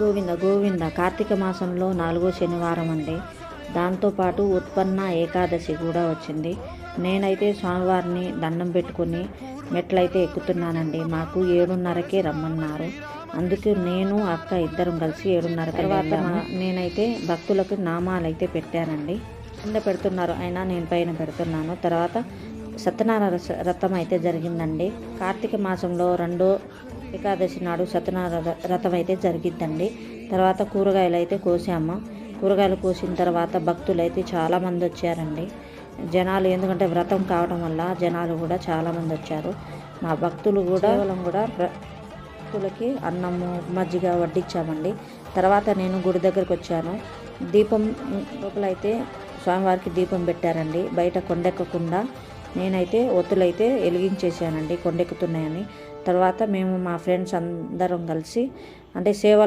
గోవింద గోవింద కార్తీక మాసంలో నాలుగో శనివారం అండి. దాంతోపాటు ఉత్పన్న ఏకాదశి కూడా వచ్చింది. నేనైతే స్వామివారిని దండం పెట్టుకొని మెట్లయితే ఎక్కుతున్నానండి. మాకు ఏడున్నరకే రమ్మన్నారు. అందుకే నేను అక్క ఇద్దరం కలిసి ఏడున్నర తర్వాత నేనైతే భక్తులకు నామాలు అయితే పెట్టానండి. కింద పెడుతున్నారు. అయినా నేను పైన పెడుతున్నాను. తర్వాత సత్యనారాయణ రథం అయితే జరిగిందండి. కార్తీక మాసంలో రెండో ఏకాదశి నాడు సత్యనారాయణ రథం అయితే జరిగిద్దండి. తర్వాత కూరగాయలు అయితే కోసాము. కూరగాయలు కోసిన తర్వాత భక్తులు అయితే చాలామంది వచ్చారండి. జనాలు ఎందుకంటే వ్రతం కావడం వల్ల జనాలు కూడా చాలామంది వచ్చారు. మా భక్తులు కూడా కూడా భక్తులకి అన్నము మజ్జిగ వడ్డించామండి. తర్వాత నేను గుడి దగ్గరికి వచ్చాను. దీపం లోపలైతే స్వామివారికి దీపం పెట్టారండి. బయట కొండెక్కకుండా నేనైతే ఒత్తులైతే వెలిగించేసానండి కొండెక్కుతున్నాయని. తర్వాత మేము మా ఫ్రెండ్స్ అందరం కలిసి అంటే సేవ